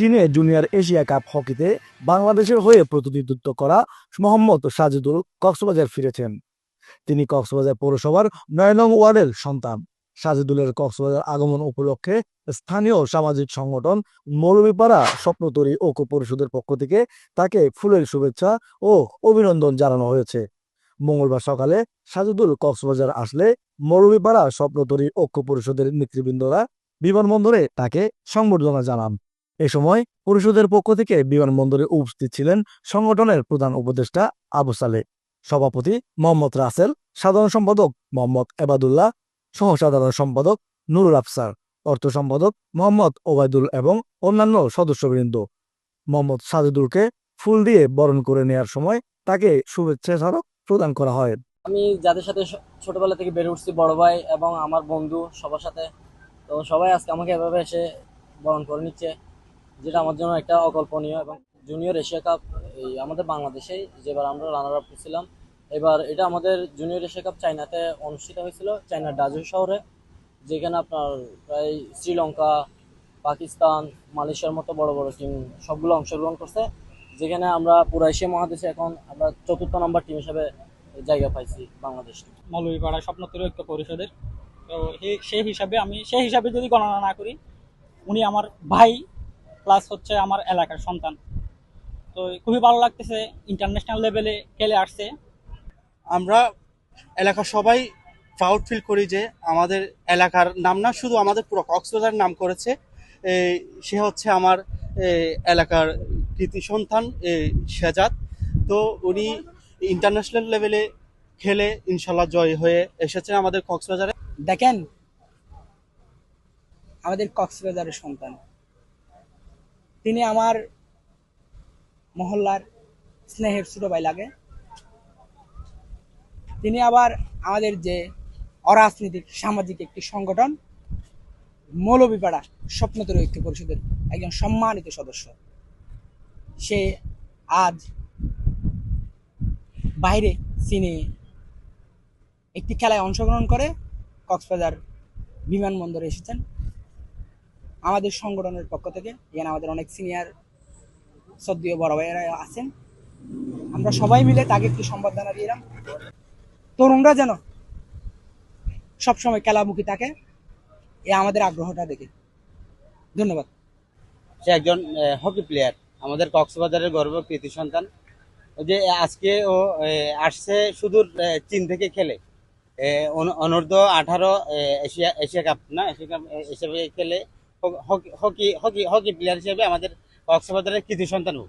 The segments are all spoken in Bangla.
চীনে জুনিয়র এশিয়া কাপ হকিতে বাংলাদেশের হয়ে প্রতিনিধিত্ব করা মোহাম্মদ সাজিদুল কক্সবাজার ফিরেছেন। তিনি কক্সবাজার পৌরসভার নয় নং ওয়ার্ডের সন্তান। সাজিদুলের কক্সবাজার আগমন উপলক্ষে স্থানীয় সামাজিক সংগঠন মৌলভীপাড়া স্বপ্নতরী ঐক্য পরিষদের পক্ষ থেকে তাকে ফুলের শুভেচ্ছা ও অভিনন্দন জানানো হয়েছে। মঙ্গলবার সকালে সাজিদুল কক্সবাজার আসলে মৌলভীপাড়া স্বপ্নতরী ঐক্য পরিষদের নেতৃবৃন্দরা বিমানবন্দরে তাকে সংবর্ধনা জানান। এ সময় পরিষদের পক্ষ থেকে বিমানবন্দরে উপস্থিত ছিলেন সংগঠনের প্রধান উপদেষ্টা আবু সালে সভাপতি মোহাম্মদ রাসেল, সাধারণ সম্পাদক মোহাম্মদ এবাদুল্লাহ সহ সাধারণ সম্পাদক নুরুল আফসার, অর্থ সম্পাদক মোহাম্মদ ওবায়দুল এবং অন্যান্য সদস্যবৃন্দ। মোহাম্মদ সাজিদুলকে ফুল দিয়ে বরণ করে নেয়ার সময় তাকে শুভেচ্ছা স্মারক প্রদান করা হয়। আমি যাদের সাথে ছোটবেলা থেকে বেড়ে উঠছি বড় ভাই এবং আমার বন্ধু সবার সাথে, তো সবাই আজকে আমাকে এভাবে এসে বরণ করে নিচ্ছে। যেটা আমার জন্য একটা অকল্পনীয় এবং জুনিয়র এশিয়া কাপ এই আমাদের বাংলাদেশেই যেবার আমরা রানার আপ ছিলাম, এবার এটা আমাদের জুনিয়র এশিয়া কাপ চায়নাতে অনুষ্ঠিত হয়েছিল, চায়নার ডাজু শহরে, যেখানে আপনার প্রায় শ্রীলঙ্কা, পাকিস্তান, মালয়েশিয়ার মতো বড় বড় টিম সবগুলো অংশগ্রহণ করছে, যেখানে আমরা পুরো এশিয়া মহাদেশে এখন আমরা চতুর্থ নম্বর টিম হিসেবে জায়গা পাইছি বাংলাদেশ মৌলভীপাড়া স্বপ্নতরী ঐক্য পরিষদের। তো সেই হিসাবে আমি, সেই হিসাবে যদি গণনা না করি, উনি আমার ভাই প্লাস হচ্ছে আমার এলাকার সন্তান। তো খুবই ভালো লাগতেছে ইন্টারন্যাশনাল লেভেলে খেলে আসছে। আমরা এলাকার সবাই প্রাউড ফিল করি যে আমাদের এলাকার নাম না শুধু আমাদের পুরো কক্সবাজার নাম করেছে। এই, সে হচ্ছে আমার এলাকার কৃতি সন্তান এই, শেজাদ তো উনি ইন্টারন্যাশনাল লেভেলে খেলে ইনশাল্লাহ জয় হয়ে এসেছেন আমাদের কক্সবাজারে। দেখেন আমাদের কক্সবাজারের সন্তান। তিনি আমার মহল্লার স্নেহের ছোট ভাই লাগে। তিনি আবার আমাদের যে অরাজনৈতিক সামাজিক একটি সংগঠন, মৌলভীপাড়া স্বপ্নতর ঐক্য পরিষদের একজন সম্মানিত সদস্য, সে আজ বাইরে চীনে একটি খেলায় অংশগ্রহণ করে কক্সবাজার বিমানবন্দরে এসেছেন। আমাদের সংগঠনের পক্ষ থেকে, এখানে আমাদের অনেক সিনিয়র সদ্যীয় বড় ভাইয়েরা আছেন। আমরা সবাই মিলে তাকে একটু সম্বর্ধনা দিলাম তরুণরা যেন সবসময় খেলামুখী থাকে, এ আমাদের আগ্রহটা দেখে। ধন্যবাদ। সে একজন হকি প্লেয়ার আমাদের কক্সবাজারের গর্ব কৃতি সন্তান। যে আজকে ও আসছে সুদূর চীন থেকে খেলে। অনূর্ধ্ব আঠারো এশিয়া এশিয়া কাপ, না, এশিয়া কাপ হিসেবে খেলে। হক- হকি হকি প্লেয়ার হিসেবে আমাদের কক্সবাজারের কৃতি সন্তান।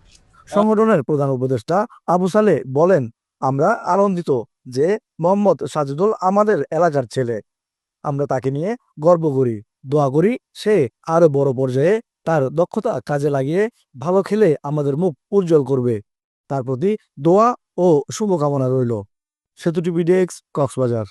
সংগঠনের প্রধান উপদেষ্টা আবু সালে বলেন, আমরা আনন্দিত যে মোহাম্মদ সাজিদুল আমাদের এলাকার ছেলে। আমরা তাকে নিয়ে গর্ব করি, দোয়া করি, সে আরও বড় পর্যায়ে তার দক্ষতা কাজে লাগিয়ে ভালো খেলে আমাদের মুখ উজ্জ্বল করবে। তার প্রতি দোয়া ও শুভকামনা রইল। সেতুটি ডেস্ক কক্সবাজার।